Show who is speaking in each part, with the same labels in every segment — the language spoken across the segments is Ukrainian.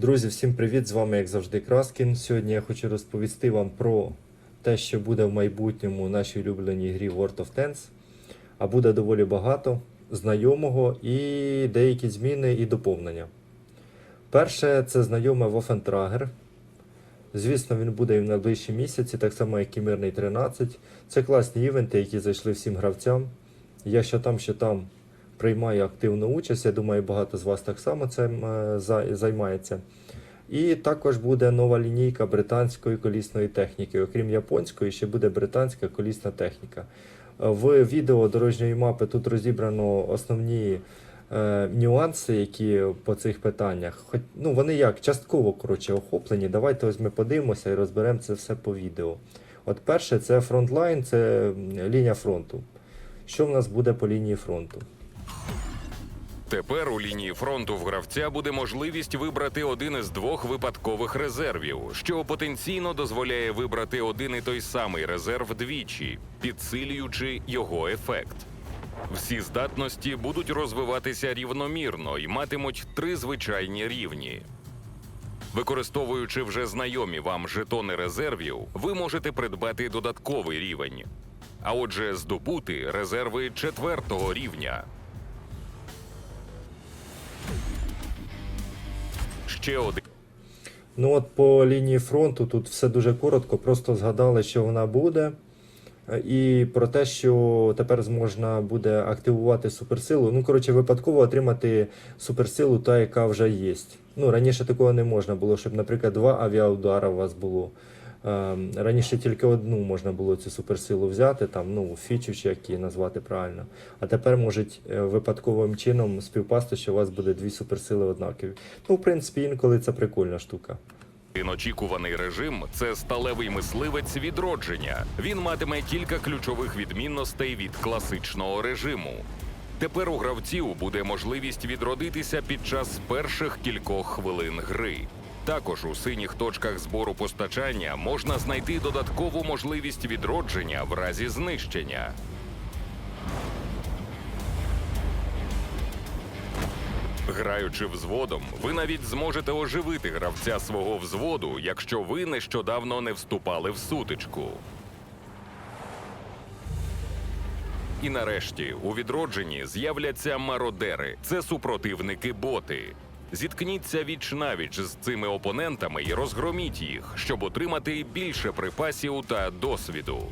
Speaker 1: Друзі, всім привіт! З вами, як завжди, Краскін. Сьогодні я хочу розповісти вам про те, що буде в майбутньому в нашій улюбленій грі World of Tanks. А буде доволі багато знайомого і деякі зміни і доповнення. Перше, це знайоме Waffentrager. Звісно, він буде і в найближчі місяці, так само як і Мирний 13. Це класні івенти, які зайшли всім гравцям. Я що там, що там приймаю активну участь. Я думаю, багато з вас так само цим е, займається. І також буде нова лінійка британської колісної техніки. Окрім японської, ще буде британська колісна техніка. В відео дорожньої мапи тут розібрано основні е, нюанси, які по цих питаннях. Хоч ну вони як частково коротше охоплені. Давайте ось ми подивимося і розберемо це все по відео. От перше, це фронтлайн, це лінія фронту. Що в нас буде по лінії фронту?
Speaker 2: Тепер у лінії фронту в гравця буде можливість вибрати один із двох випадкових резервів, що потенційно дозволяє вибрати один і той самий резерв двічі, підсилюючи його ефект. Всі здатності будуть розвиватися рівномірно і матимуть три звичайні рівні. Використовуючи вже знайомі вам жетони резервів, ви можете придбати додатковий рівень. А отже, здобути резерви четвертого рівня. Ще один.
Speaker 1: Ну от по лінії фронту тут все дуже коротко, просто згадали, що вона буде. І про те, що тепер можна буде активувати суперсилу. Ну, коротше, випадково отримати суперсилу, та, яка вже є. Ну, раніше такого не можна було, щоб, наприклад, два авіаудара у вас було. Ем, Раніше тільки одну можна було цю суперсилу взяти, там, ну, фічу чи як її назвати правильно. А тепер можуть е, випадковим чином співпасти, що у вас буде дві суперсили однакові. Ну, в принципі, інколи це прикольна штука.
Speaker 2: Очікуваний режим це сталевий мисливець відродження. Він матиме кілька ключових відмінностей від класичного режиму. Тепер у гравців буде можливість відродитися під час перших кількох хвилин гри. Також у синіх точках збору постачання можна знайти додаткову можливість відродження в разі знищення. Граючи взводом, ви навіть зможете оживити гравця свого взводу, якщо ви нещодавно не вступали в сутичку. І нарешті у відродженні з'являться мародери. Це супротивники боти. Зіткніться віч навіч з цими опонентами і розгроміть їх, щоб отримати більше припасів та досвіду.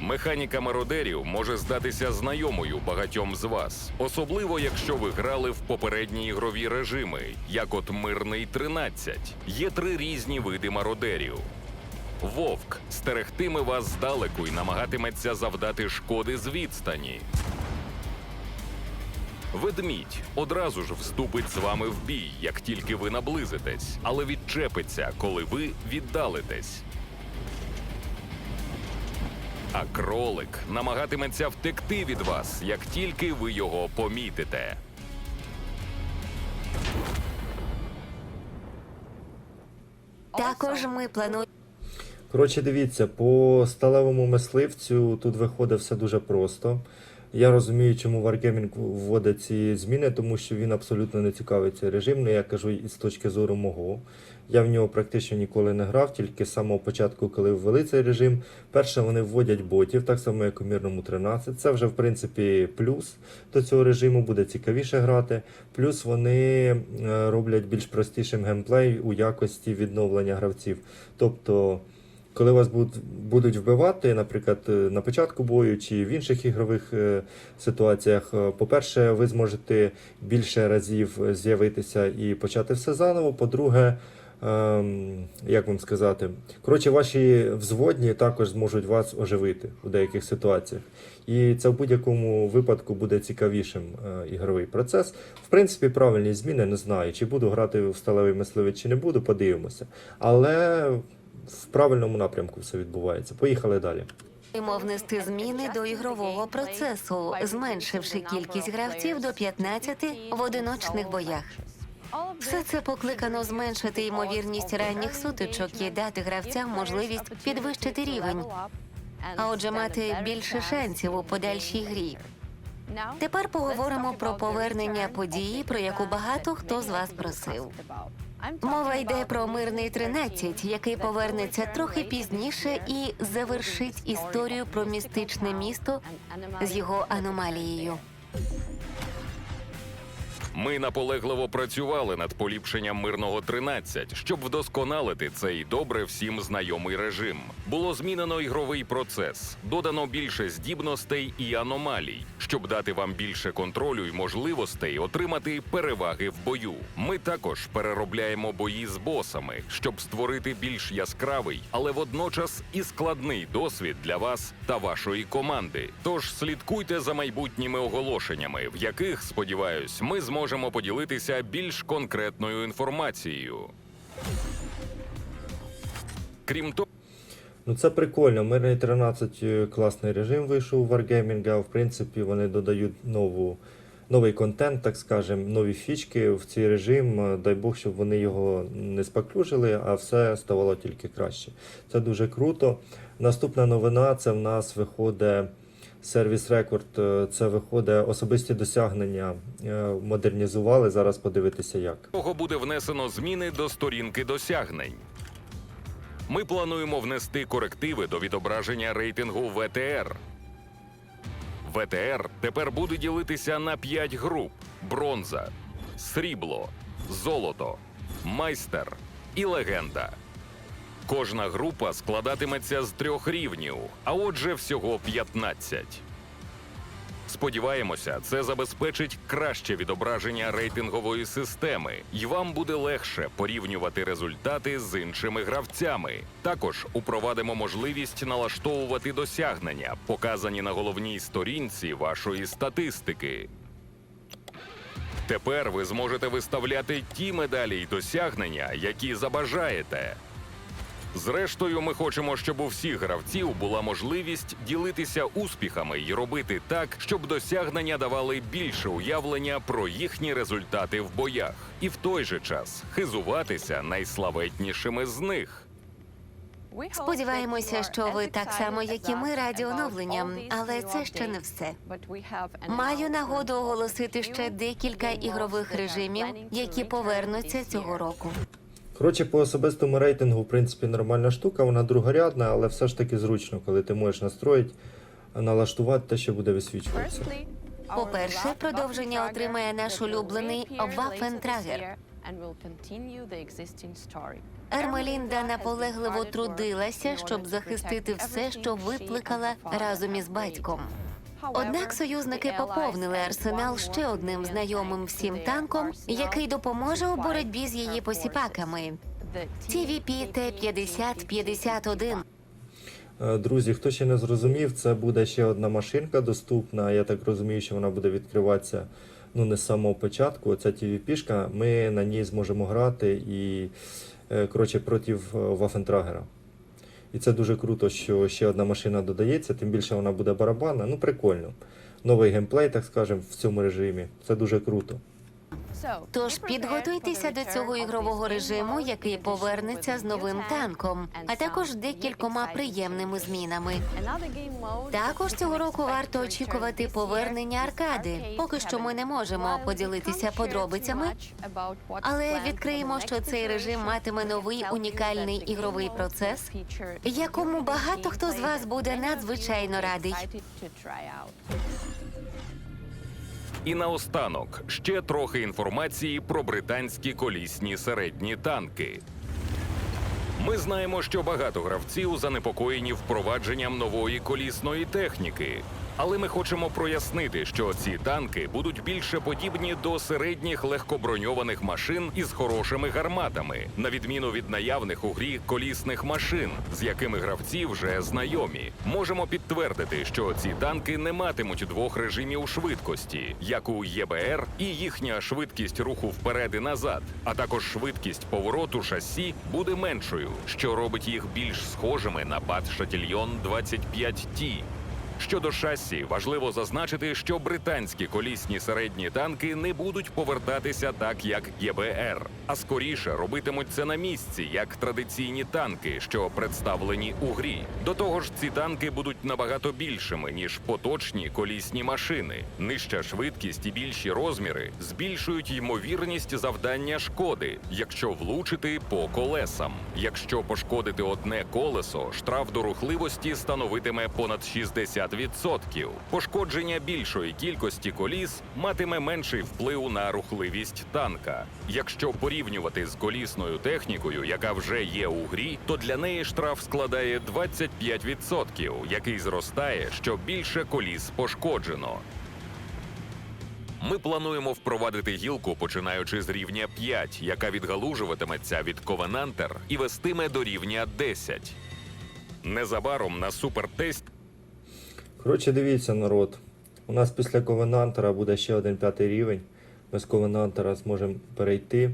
Speaker 2: Механіка мародерів може здатися знайомою багатьом з вас, особливо якщо ви грали в попередні ігрові режими, як от Мирний 13. Є три різні види мародерів. Вовк стерегтиме вас здалеку і намагатиметься завдати шкоди з відстані. Ведмідь одразу ж вступить з вами в бій, як тільки ви наблизитесь, але відчепиться, коли ви віддалитесь. А кролик намагатиметься втекти від вас, як тільки ви його помітите.
Speaker 3: Також ми плануємо
Speaker 1: Коротше, дивіться, по сталевому мисливцю тут виходить все дуже просто. Я розумію, чому Wargaming вводить ці зміни, тому що він абсолютно не цікавий цей режим. Ну, я кажу з точки зору мого. Я в нього практично ніколи не грав, тільки з самого початку, коли ввели цей режим. Перше, вони вводять ботів, так само як у мирному 13. Це вже, в принципі, плюс до цього режиму, буде цікавіше грати. Плюс вони е, роблять більш простішим геймплей у якості відновлення гравців. Тобто. Коли вас будуть, вбивати, наприклад, е, на початку бою чи в інших ігрових е, ситуаціях, е, по-перше, ви зможете більше разів з'явитися і почати все заново. По-друге, ем, як вам сказати, коротше, ваші взводні також зможуть вас оживити у деяких ситуаціях. І це в будь-якому випадку буде цікавішим ігровий процес. В принципі, правильні зміни не знаю, чи буду грати в сталевий мисливець, чи не буду, подивимося. Але в правильному напрямку все відбувається. Поїхали далі.
Speaker 3: внести зміни до ігрового процесу, зменшивши кількість гравців до 15 в одиночних боях. Все це покликано зменшити ймовірність ранніх сутичок і дати гравцям можливість підвищити рівень, а отже, мати більше шансів у подальшій грі. Тепер поговоримо про повернення події, про яку багато хто з вас просив. Мова йде про мирний 13, який повернеться трохи пізніше і завершить історію про містичне місто з його аномалією.
Speaker 2: Ми наполегливо працювали над поліпшенням мирного 13, щоб вдосконалити цей добре всім знайомий режим. Було змінено ігровий процес, додано більше здібностей і аномалій, щоб дати вам більше контролю і можливостей отримати переваги в бою. Ми також переробляємо бої з босами, щоб створити більш яскравий, але водночас і складний досвід для вас та вашої команди. Тож слідкуйте за майбутніми оголошеннями, в яких, сподіваюсь, ми зможемо поділитися більш конкретною інформацією. Крім того.
Speaker 1: Ну це прикольно. Мирний 13 е, класний режим вийшов у Wargaming, в принципі вони додають нову, новий контент, так скажемо, нові фічки в цей режим. Дай Бог, щоб вони його не спаклюжили, а все ставало тільки краще. Це дуже круто. Наступна новина це в нас виходить. Сервіс рекорд це виходить особисті досягнення. е, Модернізували. Зараз подивитися як.
Speaker 2: того буде внесено зміни до сторінки досягнень. Ми плануємо внести корективи до відображення рейтингу ВТР. ВТР тепер буде ділитися на 5 груп: бронза, срібло, золото, майстер і легенда. Кожна група складатиметься з трьох рівнів, а отже, всього 15. Сподіваємося, це забезпечить краще відображення рейтингової системи, і вам буде легше порівнювати результати з іншими гравцями. Також упровадимо можливість налаштовувати досягнення, показані на головній сторінці вашої статистики. Тепер ви зможете виставляти ті медалі й досягнення, які забажаєте. Зрештою, ми хочемо, щоб у всіх гравців була можливість ділитися успіхами і робити так, щоб досягнення давали більше уявлення про їхні результати в боях, і в той же час хизуватися найславетнішими з них.
Speaker 3: Сподіваємося, що ви так само, як і ми, раді оновленням, але це ще не все. Маю нагоду оголосити ще декілька ігрових режимів, які повернуться цього року.
Speaker 1: Коротше, по особистому рейтингу, в принципі, нормальна штука, вона другорядна, але все ж таки зручно, коли ти можеш настроїти, налаштувати те, що буде висвічуватися.
Speaker 3: По-перше, продовження отримає наш улюблений Вафентрагер. Ермелінда наполегливо трудилася, щоб захистити все, що викликала разом із батьком. Однак союзники поповнили арсенал ще одним знайомим всім танком, який допоможе у боротьбі з її посіпаками. TVP Т-50-51.
Speaker 1: Е, Друзі, хто ще не зрозумів, це буде ще одна машинка доступна. Я так розумію, що вона буде відкриватися ну, не з самого початку. Оця TVP-шка, ми на ній зможемо грати і е, коротше, проти е, Вафентрагера. І це дуже круто, що ще одна машина додається, тим більше вона буде барабанна. Ну, прикольно. Новий геймплей, так скажемо, в цьому режимі. Це дуже круто.
Speaker 3: Тож підготуйтеся до цього ігрового режиму, який повернеться з новим танком, а також декількома приємними змінами. Також цього року варто очікувати повернення аркади. Поки що ми не можемо поділитися подробицями, але відкриємо, що цей режим матиме новий унікальний ігровий процес, якому багато хто з вас буде надзвичайно радий.
Speaker 2: І наостанок ще трохи інформації про британські колісні середні танки. Ми знаємо, що багато гравців занепокоєні впровадженням нової колісної техніки. Але ми хочемо прояснити, що ці танки будуть більше подібні до середніх легкоброньованих машин із хорошими гарматами, на відміну від наявних у грі колісних машин, з якими гравці вже знайомі. Можемо підтвердити, що ці танки не матимуть двох режимів швидкості, як у ЄБР, і їхня швидкість руху вперед і назад, а також швидкість повороту шасі буде меншою, що робить їх більш схожими на Бат Шатільйон 25 Ті. Щодо шасі, важливо зазначити, що британські колісні середні танки не будуть повертатися так, як ГБР, а скоріше робитимуть це на місці, як традиційні танки, що представлені у грі. До того ж, ці танки будуть набагато більшими ніж поточні колісні машини. Нижча швидкість і більші розміри збільшують ймовірність завдання шкоди, якщо влучити по колесам. Якщо пошкодити одне колесо, штраф до рухливості становитиме понад 60%. Пошкодження більшої кількості коліс матиме менший вплив на рухливість танка. Якщо порівнювати з колісною технікою, яка вже є у грі, то для неї штраф складає 25%, який зростає, що більше коліс пошкоджено. Ми плануємо впровадити гілку, починаючи з рівня 5, яка відгалужуватиметься від Ковенантер і вестиме до рівня 10. Незабаром на супертесті
Speaker 1: Коротше, дивіться, народ. У нас після Ковенантера буде ще один п'ятий рівень. Ми з Ковенантера зможемо перейти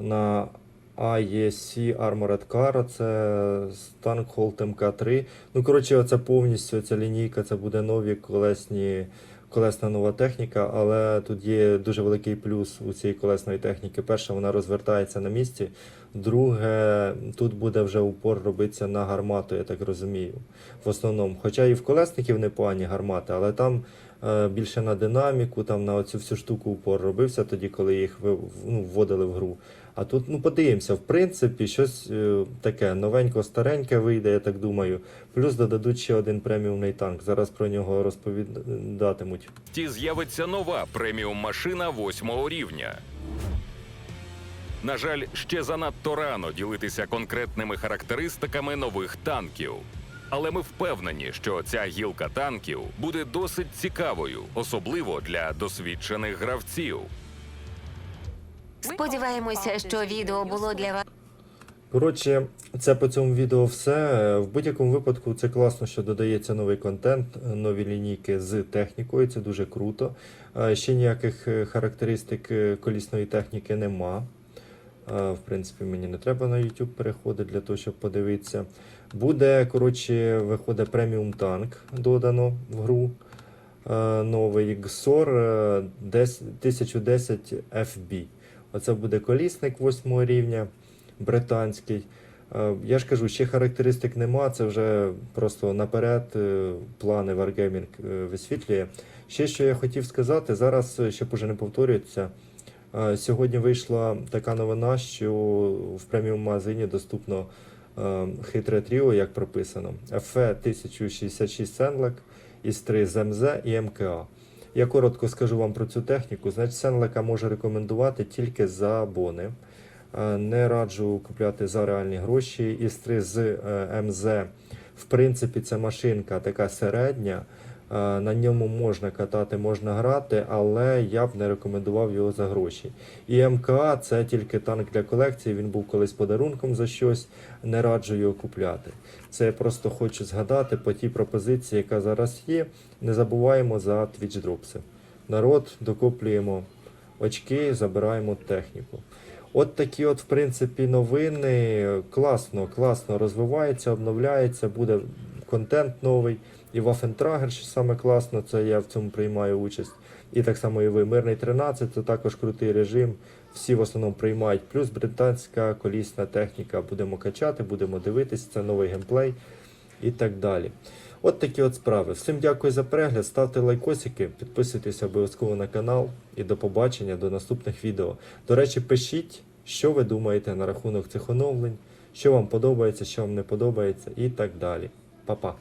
Speaker 1: на AEC Armored Car, це танк Holt MK3. Ну, коротше, це повністю ця лінійка, це буде нові колесні, колесна нова техніка, але тут є дуже великий плюс у цієї колесної техніки. Перше, вона розвертається на місці. Друге, тут буде вже упор робитися на гармату, я так розумію. В основному. Хоча і в колесників непогані гармати, але там е, більше на динаміку, там на оцю всю штуку упор робився тоді, коли їх ну, вводили в гру. А тут, ну подивимося, в принципі, щось е, таке новенько, стареньке вийде, я так думаю. Плюс додадуть ще один преміумний танк. Зараз про нього розповідатимуть.
Speaker 2: з'явиться нова преміум машина восьмого рівня. На жаль, ще занадто рано ділитися конкретними характеристиками нових танків. Але ми впевнені, що ця гілка танків буде досить цікавою, особливо для досвідчених гравців.
Speaker 3: Сподіваємося, що відео було для вас.
Speaker 1: Коротше, це по цьому відео все. В будь-якому випадку це класно, що додається новий контент, нові лінійки з технікою. Це дуже круто. Ще ніяких е, характеристик е, колісної техніки нема. В принципі, мені не треба на YouTube переходити для того, щоб подивитися. Буде, коротше, виходить преміум танк додано в гру. Новий XOR е, 10 1010 FB. Оце буде колісник 8 рівня британський. Е, Я ж кажу, ще характеристик нема, це вже просто наперед е, плани Wargaming е, висвітлює. Ще що я хотів сказати, зараз, щоб уже не повторюється, сьогодні вийшла така новина, що в преміум магазині доступно хитре тріо, як прописано, FE 1066 Senlek із 3 ЗМЗ і МКА. Я коротко скажу вам про цю техніку. Значить, Сенлека може рекомендувати тільки за бони. Е, Не раджу купляти за реальні гроші. Істри з е, МЗ, в принципі, це машинка така середня. Е, На ньому можна катати, можна грати, але я б не рекомендував його за гроші. І МКА це тільки танк для колекції. Він був колись подарунком за щось. Не раджу його купляти. Це я просто хочу згадати по тій пропозиції, яка зараз є. Не забуваємо за Twitch дропси. Народ, докуплюємо очки, забираємо техніку. От такі, от, в принципі, новини. Класно, класно розвивається, обновляється, буде контент новий. І Waffentrager, що саме класно, це я в цьому приймаю участь. І так само і ви. Мирний 13, це також крутий режим. Всі в основному приймають. Плюс британська колісна техніка. Будемо качати, будемо дивитись, це новий геймплей і так далі. От такі от справи. Всім дякую за перегляд, ставте лайкосики, підписуйтесь обов'язково на канал і до побачення до наступних відео. До речі, пишіть, що ви думаєте на рахунок цих оновлень, що вам подобається, що вам не подобається і так далі. Па-па.